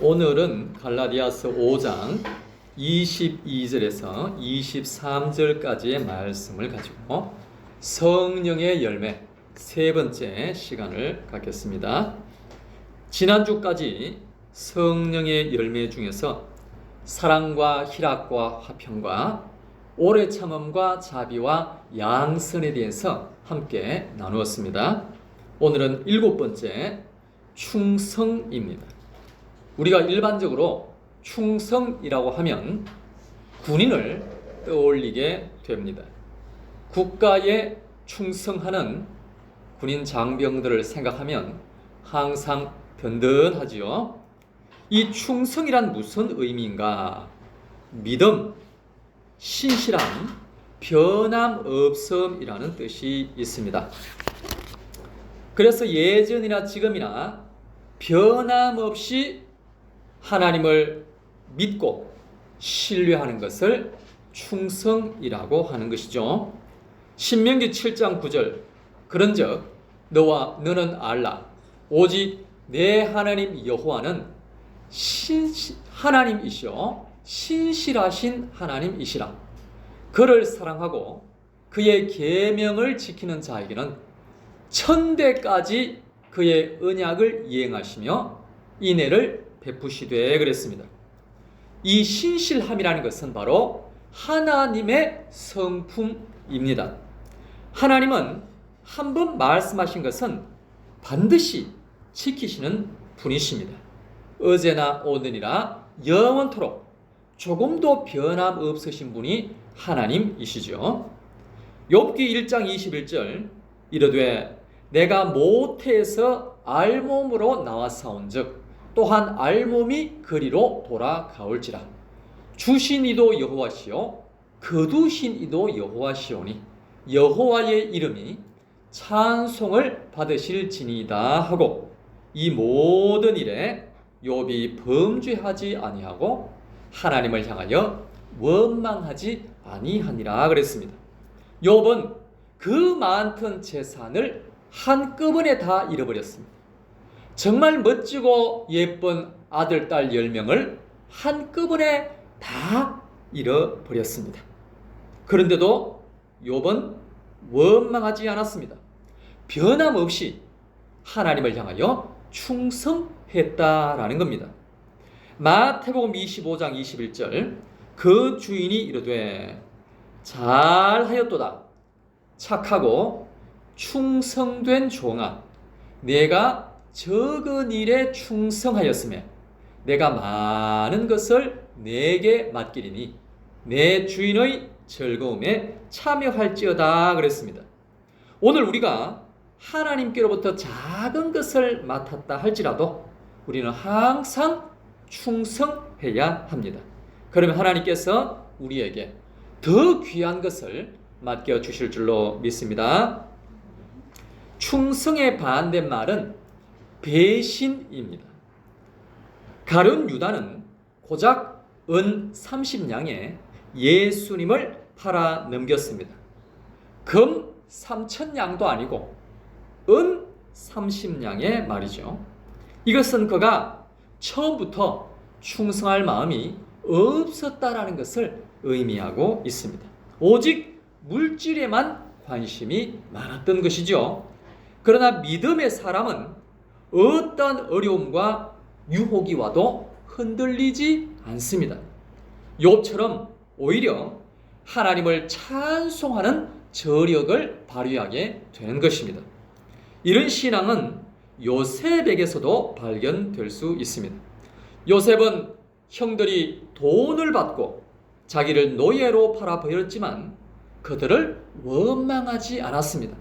오늘은 갈라디아서 5장 22절에서 23절까지의 말씀을 가지고 성령의 열매 세 번째 시간을 갖겠습니다. 지난주까지 성령의 열매 중에서 사랑과 희락과 화평과 오래 참음과 자비와 양선에 대해서 함께 나누었습니다. 오늘은 일곱 번째 충성입니다. 우리가 일반적으로 충성이라고 하면 군인을 떠올리게 됩니다. 국가에 충성하는 군인 장병들을 생각하면 항상 든든하지요. 이 충성이란 무슨 의미인가? 믿음, 신실함, 변함없음이라는 뜻이 있습니다. 그래서 예전이나 지금이나 변함없이 하나님을 믿고 신뢰하는 것을 충성이라고 하는 것이죠. 신명기 7장 9절 그런즉 너와 너는 알라. 오직 내 하나님 여호와는 신 하나님이시오 신실하신 하나님이시라. 그를 사랑하고 그의 계명을 지키는 자에게는 천대까지 그의 언약을 이행하시며 인애를 베푸시되 그랬습니다. 이 신실함이라는 것은 바로 하나님의 성품입니다. 하나님은 한 번 말씀하신 것은 반드시 지키시는 분이십니다. 어제나 오늘이나 영원토록 조금도 변함 없으신 분이 하나님이시죠. 욥기 1장 21절 이르되 내가 모태에서 알몸으로 나왔사온즉 또한 알몸이 그리로 돌아가올지라 주신 이도 여호와시요 거두신 이도 여호와시오니 여호와의 이름이 찬송을 받으실지니이다 하고 이 모든 일에 욥이 범죄하지 아니하고 하나님을 향하여 원망하지 아니하니라 그랬습니다. 욥은 그 많던 재산을 한꺼번에 다 잃어버렸습니다. 정말 멋지고 예쁜 아들, 딸 10명을 한꺼번에 다 잃어버렸습니다. 그런데도 욥은 원망하지 않았습니다. 변함없이 하나님을 향하여 충성했다라는 겁니다. 마태복음 25장 21절 그 주인이 이르되 잘하였도다 착하고 충성된 종아 내가 적은 일에 충성하였으며 내가 많은 것을 내게 맡기리니 내 주인의 즐거움에 참여할지어다 그랬습니다. 오늘 우리가 하나님께로부터 작은 것을 맡았다 할지라도 우리는 항상 충성해야 합니다. 그러면 하나님께서 우리에게 더 귀한 것을 맡겨 주실 줄로 믿습니다. 충성의 반대말은 배신입니다. 가룟 유다는 고작 은 30냥에 예수님을 팔아 넘겼습니다. 금 3천냥도 아니고 은 30냥의 말이죠. 이것은 그가 처음부터 충성할 마음이 없었다라는 것을 의미하고 있습니다. 오직 물질에만 관심이 많았던 것이죠. 그러나 믿음의 사람은 어떤 어려움과 유혹이 와도 흔들리지 않습니다. 욥처럼 오히려 하나님을 찬송하는 저력을 발휘하게 되는 것입니다. 이런 신앙은 요셉에게서도 발견될 수 있습니다. 요셉은 형들이 돈을 받고 자기를 노예로 팔아 버렸지만 그들을 원망하지 않았습니다.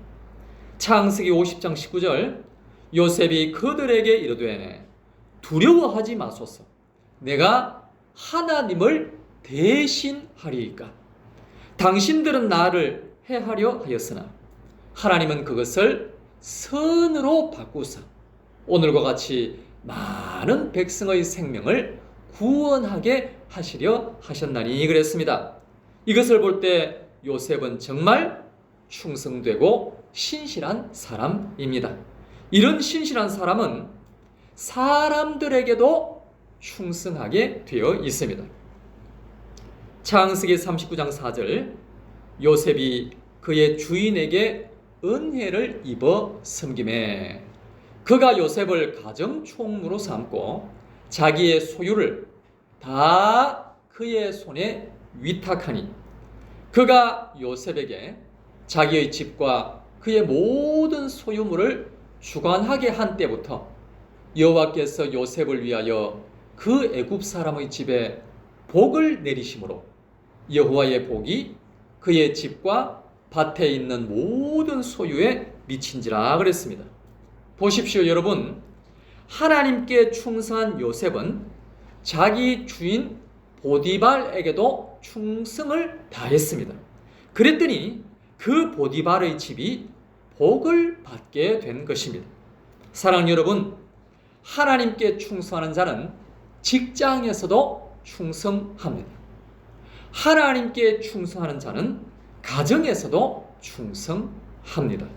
창세기 50장 19절 요셉이 그들에게 이르되 두려워하지 마소서 내가 하나님을 대신하리이까 당신들은 나를 해하려 하였으나 하나님은 그것을 선으로 바꾸사 오늘과 같이 많은 백성의 생명을 구원하게 하시려 하셨나니 그랬습니다. 이것을 볼 때 요셉은 정말 충성되고 신실한 사람입니다. 이런 신실한 사람은 사람들에게도 충성하게 되어 있습니다. 창세기 39장 4절 요셉이 그의 주인에게 은혜를 입어 섬김에 그가 요셉을 가정 총무로 삼고 자기의 소유를 다 그의 손에 위탁하니 그가 요셉에게 자기의 집과 그의 모든 소유물을 주관하게 한 때부터 여호와께서 요셉을 위하여 그 애굽 사람의 집에 복을 내리심으로 여호와의 복이 그의 집과 밭에 있는 모든 소유에 미친지라 그랬습니다. 보십시오, 여러분. 하나님께 충성한 요셉은 자기 주인 보디발에게도 충성을 다했습니다. 그랬더니 그 보디발의 집이 복을 받게 된 것입니다. 사랑 여러분, 하나님께 충성하는 자는 직장에서도 충성합니다. 하나님께 충성하는 자는 가정에서도 충성합니다.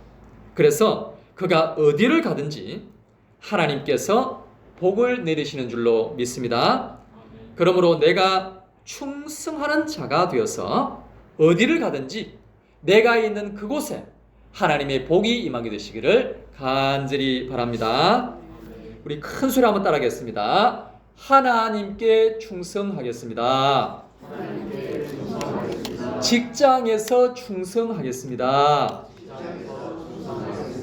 그래서 그가 어디를 가든지 하나님께서 복을 내리시는 줄로 믿습니다. 그러므로 내가 충성하는 자가 되어서 어디를 가든지 내가 있는 그곳에 하나님의 복이 임하게 되시기를 간절히 바랍니다. 우리 큰 소리 한번 따라하겠습니다. 하나님께 충성하겠습니다. 직장에서 충성하겠습니다.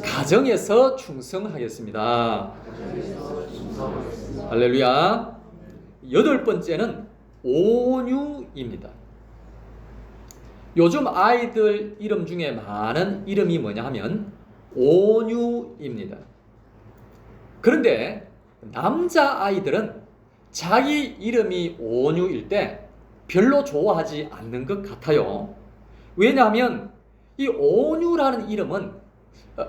가정에서 충성하겠습니다. 할렐루야. 여덟 번째는 온유입니다. 요즘 아이들 이름 중에 많은 이름이 뭐냐 하면 온유입니다. 그런데 남자 아이들은 자기 이름이 온유일 때 별로 좋아하지 않는 것 같아요. 왜냐하면 이 온유라는 이름은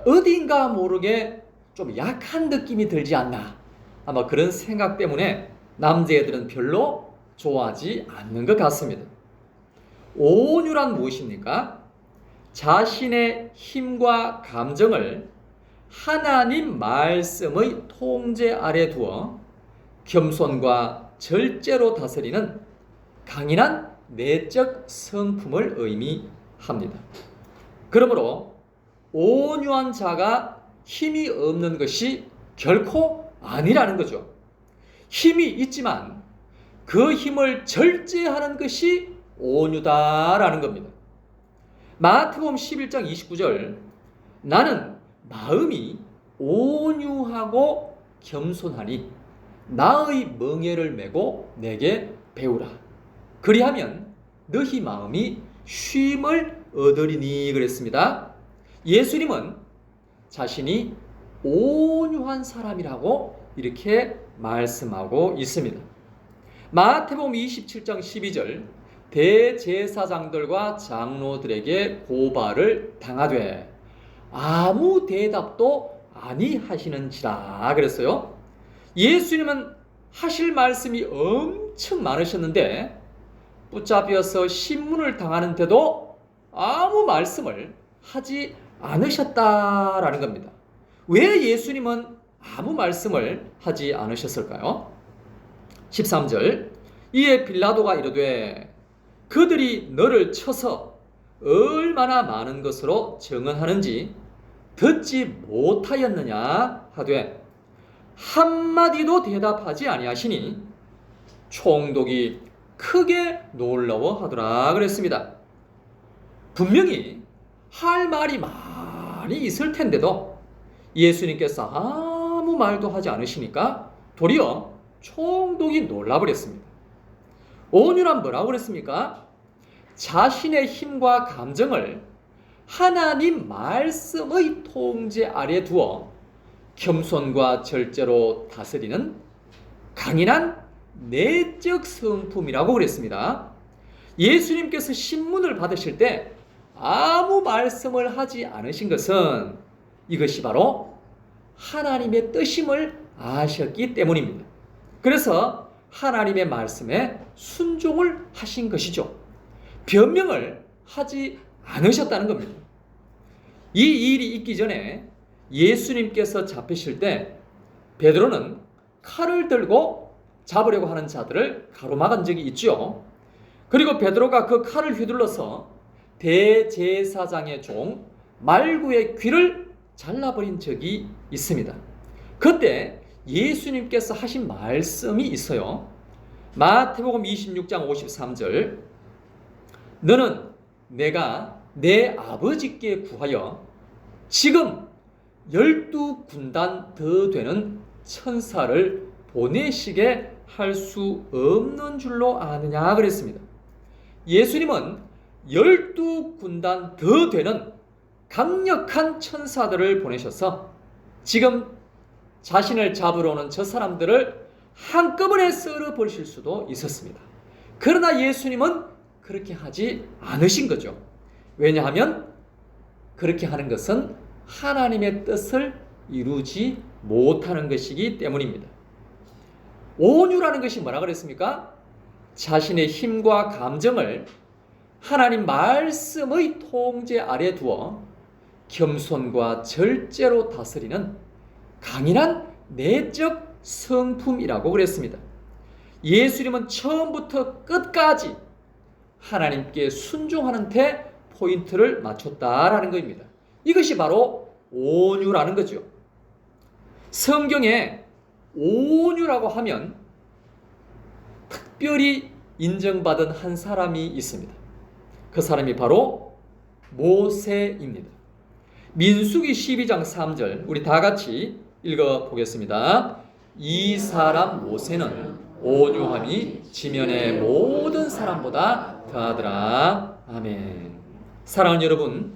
어딘가 모르게 좀 약한 느낌이 들지 않나. 아마 그런 생각 때문에 남자애들은 별로 좋아하지 않는 것 같습니다. 온유란 무엇입니까? 자신의 힘과 감정을 하나님 말씀의 통제 아래 두어 겸손과 절제로 다스리는 강인한 내적 성품을 의미합니다. 그러므로 온유한 자가 힘이 없는 것이 결코 아니라는 거죠. 힘이 있지만 그 힘을 절제하는 것이 온유다라는 겁니다. 마태복음 11장 29절 나는 마음이 온유하고 겸손하니 나의 멍에를 메고 내게 배우라. 그리하면 너희 마음이 쉼을 얻으리니 그랬습니다. 예수님은 자신이 온유한 사람이라고 이렇게 말씀하고 있습니다. 마태복음 27장 12절 대제사장들과 장로들에게 고발을 당하되 아무 대답도 아니하시는지라 그랬어요. 예수님은 하실 말씀이 엄청 많으셨는데 붙잡혀서 신문을 당하는데도 아무 말씀을 하지 않으셨다라는 겁니다. 왜 예수님은 아무 말씀을 하지 않으셨을까요? 13절 이에 빌라도가 이르되 그들이 너를 쳐서 얼마나 많은 것으로 증언하는지 듣지 못하였느냐 하되 한마디도 대답하지 아니하시니 총독이 크게 놀라워하더라 그랬습니다. 분명히 할 말이 많이 있을 텐데도 예수님께서 아무 말도 하지 않으시니까 도리어 총독이 놀라버렸습니다. 온유란 뭐라고 그랬습니까? 자신의 힘과 감정을 하나님 말씀의 통제 아래 두어 겸손과 절제로 다스리는 강인한 내적 성품이라고 그랬습니다. 예수님께서 신문을 받으실 때 아무 말씀을 하지 않으신 것은 이것이 바로 하나님의 뜻임을 아셨기 때문입니다. 그래서 하나님의 말씀에 순종을 하신 것이죠. 변명을 하지 않으셨다는 겁니다. 이 일이 있기 전에 예수님께서 잡히실 때 베드로는 칼을 들고 잡으려고 하는 자들을 가로막은 적이 있죠. 그리고 베드로가 그 칼을 휘둘러서 대제사장의 종 말구의 귀를 잘라버린 적이 있습니다. 그때 예수님께서 하신 말씀이 있어요. 마태복음 26장 53절 너는 내가 내 아버지께 구하여 지금 열두 군단 더 되는 천사를 보내시게 할 수 없는 줄로 아느냐 그랬습니다. 예수님은 열두 군단 더 되는 강력한 천사들을 보내셔서 지금 자신을 잡으러 오는 저 사람들을 한꺼번에 썰어 버리실 수도 있었습니다. 그러나 예수님은 그렇게 하지 않으신 거죠. 왜냐하면 그렇게 하는 것은 하나님의 뜻을 이루지 못하는 것이기 때문입니다. 온유라는 것이 뭐라 그랬습니까? 자신의 힘과 감정을 하나님 말씀의 통제 아래 두어 겸손과 절제로 다스리는 강인한 내적 성품이라고 그랬습니다. 예수님은 처음부터 끝까지 하나님께 순종하는 데 포인트를 맞췄다라는 것입니다. 이것이 바로 온유라는 거죠. 성경에 온유라고 하면 특별히 인정받은 한 사람이 있습니다. 그 사람이 바로 모세입니다. 민수기 12장 3절 우리 다 같이 읽어 보겠습니다. 이 사람 모세는 온유함이 지면의 모든 사람보다 더하더라. 아멘. 사랑하는 여러분,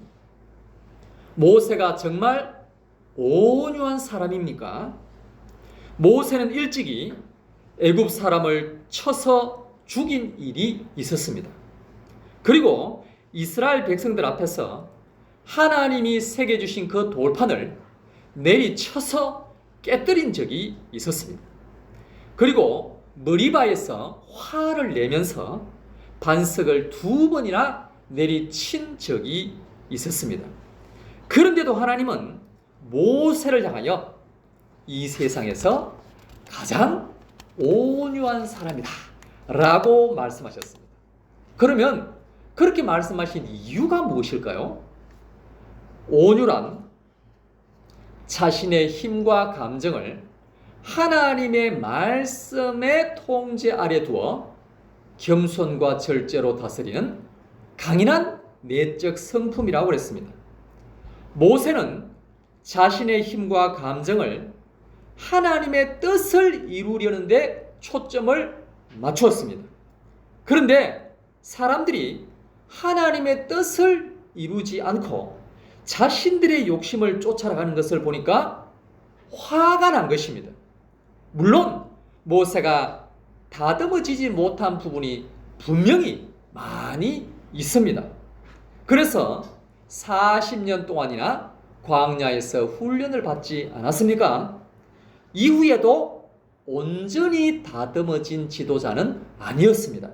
모세가 정말 온유한 사람입니까? 모세는 일찍이 애굽 사람을 쳐서 죽인 일이 있었습니다. 그리고 이스라엘 백성들 앞에서 하나님이 새겨 주신 그 돌판을 내리쳐서 깨뜨린 적이 있었습니다. 그리고 머리바에서 화를 내면서 반석을 두 번이나 내리친 적이 있었습니다. 그런데도 하나님은 모세를 향하여 이 세상에서 가장 온유한 사람이다. 라고 말씀하셨습니다. 그러면 그렇게 말씀하신 이유가 무엇일까요? 온유란 자신의 힘과 감정을 하나님의 말씀의 통제 아래 두어 겸손과 절제로 다스리는 강인한 내적 성품이라고 그랬습니다. 모세는 자신의 힘과 감정을 하나님의 뜻을 이루려는데 초점을 맞추었습니다. 그런데 사람들이 하나님의 뜻을 이루지 않고 자신들의 욕심을 쫓아가는 것을 보니까 화가 난 것입니다. 물론 모세가 다듬어지지 못한 부분이 분명히 많이 있습니다. 그래서 40년 동안이나 광야에서 훈련을 받지 않았습니까? 이후에도 온전히 다듬어진 지도자는 아니었습니다.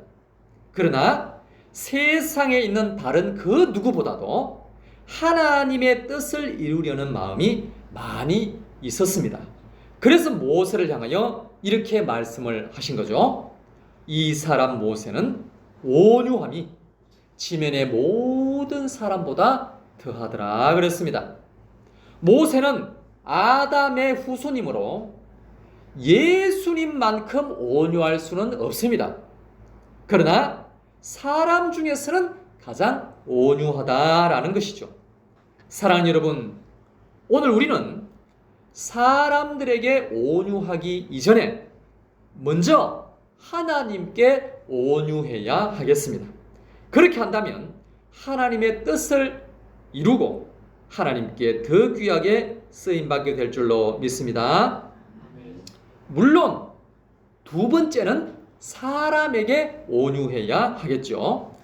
그러나 세상에 있는 다른 그 누구보다도 하나님의 뜻을 이루려는 마음이 많이 있었습니다. 그래서 모세를 향하여 이렇게 말씀을 하신 거죠. 이 사람 모세는 온유함이 지면의 모든 사람보다 더하더라 그랬습니다. 모세는 아담의 후손이므로 예수님만큼 온유할 수는 없습니다. 그러나 사람 중에서는 가장 온유하다라는 것이죠. 사랑하는 여러분, 오늘 우리는 사람들에게 온유하기 이전에 먼저 하나님께 온유해야 하겠습니다. 그렇게 한다면 하나님의 뜻을 이루고 하나님께 더 귀하게 쓰임 받게 될 줄로 믿습니다. 물론 두 번째는 사람에게 온유해야 하겠죠.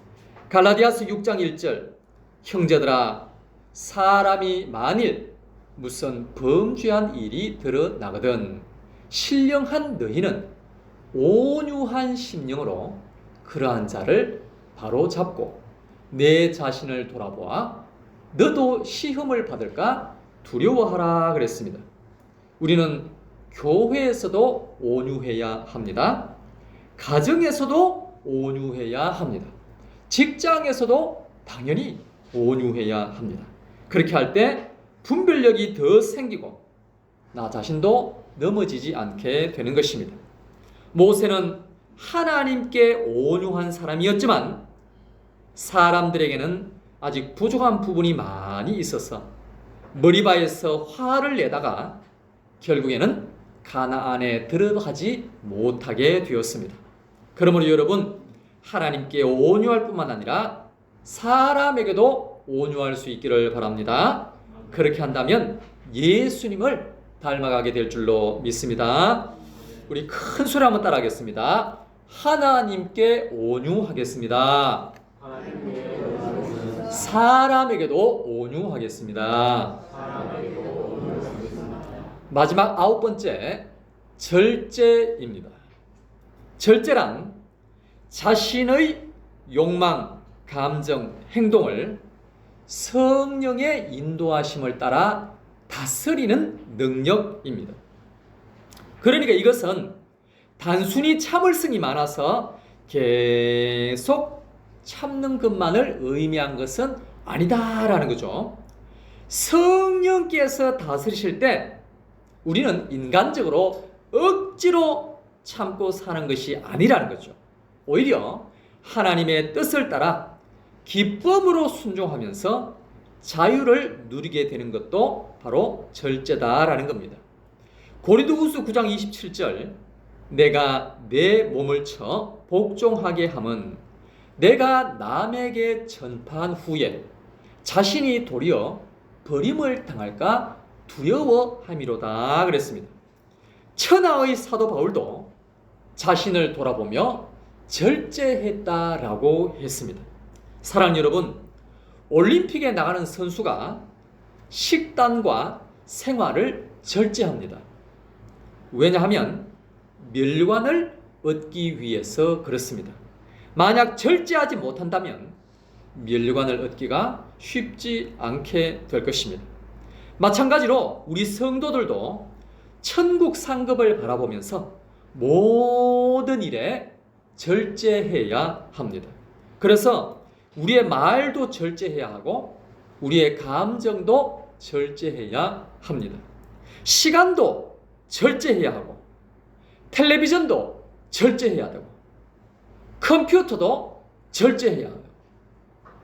갈라디아스 6장 1절 형제들아 사람이 만일 무슨 범죄한 일이 드러나거든 신령한 너희는 온유한 심령으로 그러한 자를 바로 잡고 내 자신을 돌아보아 너도 시험을 받을까 두려워하라 그랬습니다. 우리는 교회에서도 온유해야 합니다. 가정에서도 온유해야 합니다. 직장에서도 당연히 온유해야 합니다. 그렇게 할 때 분별력이 더 생기고 나 자신도 넘어지지 않게 되는 것입니다. 모세는 하나님께 온유한 사람이었지만 사람들에게는 아직 부족한 부분이 많이 있어서 머리바에서 화를 내다가 결국에는 가나안에 들어가지 못하게 되었습니다. 그러므로 여러분 하나님께 온유할 뿐만 아니라 사람에게도 온유할 수 있기를 바랍니다. 그렇게 한다면 예수님을 닮아가게 될 줄로 믿습니다. 우리 큰 소리 한번 따라하겠습니다. 하나님께 온유하겠습니다. 사람에게도 온유하겠습니다. 마지막 아홉 번째 절제입니다. 절제란 자신의 욕망, 감정, 행동을 성령의 인도하심을 따라 다스리는 능력입니다. 그러니까 이것은 단순히 참을성이 많아서 계속 참는 것만을 의미한 것은 아니다라는 거죠. 성령께서 다스리실 때 우리는 인간적으로 억지로 참고 사는 것이 아니라는 거죠. 오히려 하나님의 뜻을 따라 기쁨으로 순종하면서 자유를 누리게 되는 것도 바로 절제다라는 겁니다. 고린도후서 9장 27절 내가 내 몸을 쳐 복종하게 함은 내가 남에게 전파한 후에 자신이 도리어 버림을 당할까 두려워함이로다 그랬습니다. 천하의 사도 바울도 자신을 돌아보며 절제했다라고 했습니다. 사랑 여러분, 올림픽에 나가는 선수가 식단과 생활을 절제합니다. 왜냐하면 멸관을 얻기 위해서 그렇습니다. 만약 절제하지 못한다면 멸관을 얻기가 쉽지 않게 될 것입니다. 마찬가지로 우리 성도들도 천국 상급을 바라보면서 모든 일에 절제해야 합니다. 그래서 우리의 말도 절제해야 하고 우리의 감정도 절제해야 합니다. 시간도 절제해야 하고 텔레비전도 절제해야 되고 컴퓨터도 절제해야 하고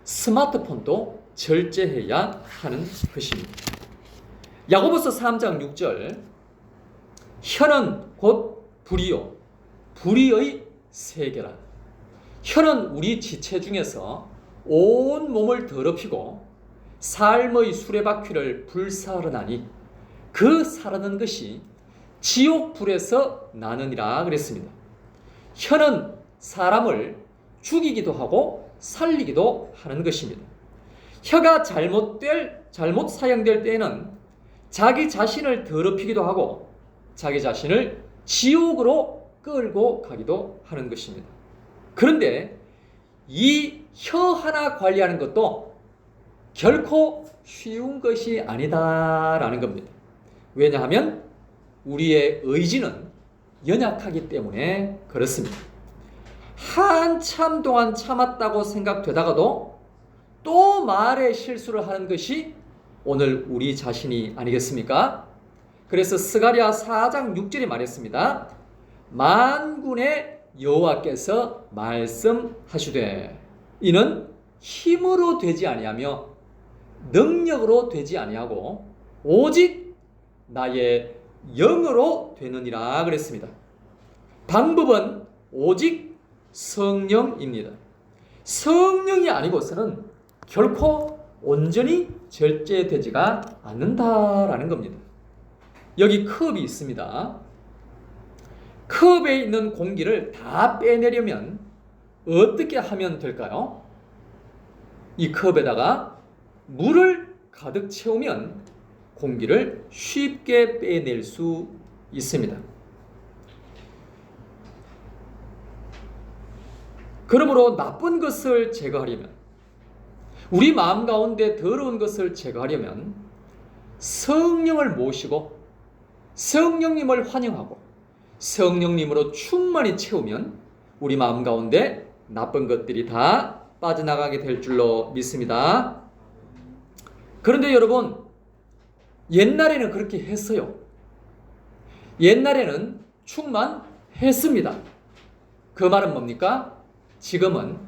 스마트폰도 절제해야 하는 것입니다. 야고보서 3장 6절 혀는 곧 불이요 불의의 세계라 혀는 우리 지체 중에서 온 몸을 더럽히고 삶의 수레바퀴를 불사르나니 그 사르는 것이 지옥 불에서 나느니라 그랬습니다. 혀는 사람을 죽이기도 하고 살리기도 하는 것입니다. 혀가 잘못될 잘못 사용될 때에는 자기 자신을 더럽히기도 하고 자기 자신을 지옥으로 끌고 가기도 하는 것입니다. 그런데 이 혀 하나 관리하는 것도 결코 쉬운 것이 아니다라는 겁니다. 왜냐하면 우리의 의지는 연약하기 때문에 그렇습니다. 한참 동안 참았다고 생각되다가도 또 말에 실수를 하는 것이 오늘 우리 자신이 아니겠습니까? 그래서 스가랴 4장 6절에 말했습니다. 만군의 여호와께서 말씀하시되 이는 힘으로 되지 아니하며 능력으로 되지 아니하고 오직 나의 영으로 되느니라 그랬습니다. 방법은 오직 성령입니다. 성령이 아니고서는 결코 온전히 절제되지가 않는다라는 겁니다. 여기 컵이 있습니다. 컵에 있는 공기를 다 빼내려면 어떻게 하면 될까요? 이 컵에다가 물을 가득 채우면 공기를 쉽게 빼낼 수 있습니다. 그러므로 나쁜 것을 제거하려면 우리 마음 가운데 더러운 것을 제거하려면 성령을 모시고 성령님을 환영하고 성령님으로 충만히 채우면 우리 마음 가운데 나쁜 것들이 다 빠져나가게 될 줄로 믿습니다. 그런데 여러분, 옛날에는 그렇게 했어요. 옛날에는 충만했습니다. 그 말은 뭡니까? 지금은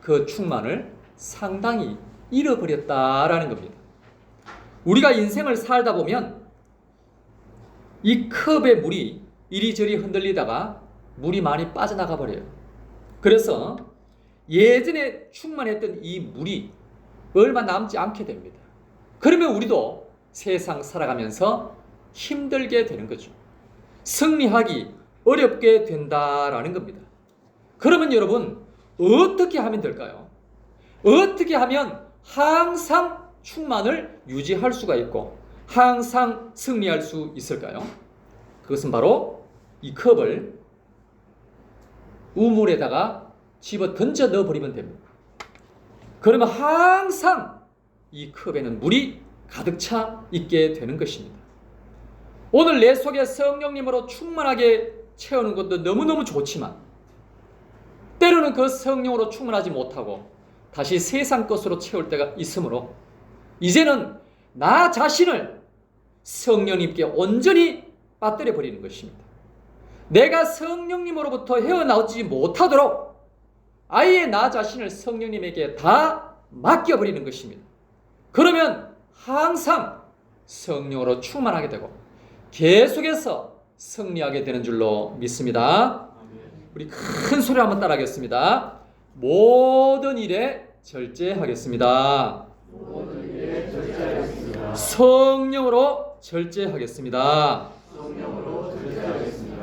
그 충만을 상당히 잃어버렸다라는 겁니다. 우리가 인생을 살다 보면 이 컵의 물이 이리저리 흔들리다가 물이 많이 빠져나가 버려요. 그래서 예전에 충만했던 이 물이 얼마 남지 않게 됩니다. 그러면 우리도 세상 살아가면서 힘들게 되는 거죠. 승리하기 어렵게 된다라는 겁니다. 그러면 여러분 어떻게 하면 될까요? 어떻게 하면 항상 충만을 유지할 수가 있고 항상 승리할 수 있을까요? 그것은 바로 이 컵을 우물에다가 집어 던져 넣어 버리면 됩니다. 그러면 항상 이 컵에는 물이 가득 차 있게 되는 것입니다. 오늘 내 속에 성령님으로 충만하게 채우는 것도 너무너무 좋지만 때로는 그 성령으로 충만하지 못하고 다시 세상 것으로 채울 때가 있으므로 이제는 나 자신을 성령님께 온전히 빠뜨려 버리는 것입니다. 내가 성령님으로부터 헤어나오지 못하도록 아예 나 자신을 성령님에게 다 맡겨버리는 것입니다. 그러면 항상 성령으로 충만하게 되고 계속해서 승리하게 되는 줄로 믿습니다. 우리 큰 소리 한번 따라하겠습니다. 모든 일에 절제하겠습니다. 성령으로 절제하겠습니다.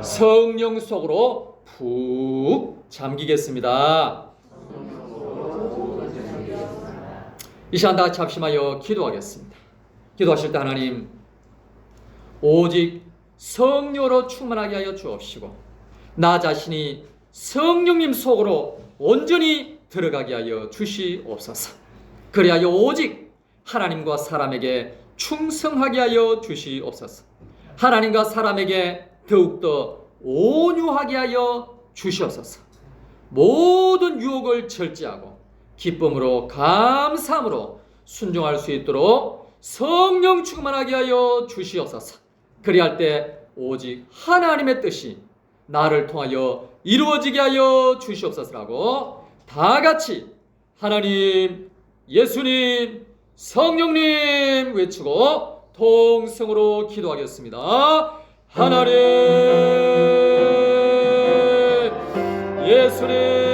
성령 속으로 푹 잠기겠습니다. 이 시간 다 합심하여 기도하겠습니다. 기도하실 때 하나님 오직 성령으로 충만하게 하여 주옵시고 나 자신이 성령님 속으로 온전히 들어가게 하여 주시옵소서. 그리하여 오직 하나님과 사람에게 충성하게 하여 주시옵소서. 하나님과 사람에게 더욱더 온유하게 하여 주시옵소서. 모든 유혹을 절제하고 기쁨으로 감사함으로 순종할 수 있도록 성령 충만하게 하여 주시옵소서. 그리할 때 오직 하나님의 뜻이 나를 통하여 이루어지게 하여 주시옵소서라고 다 같이 하나님, 예수님, 성령님 외치고 통성으로 기도하겠습니다. 하나님, 예수님,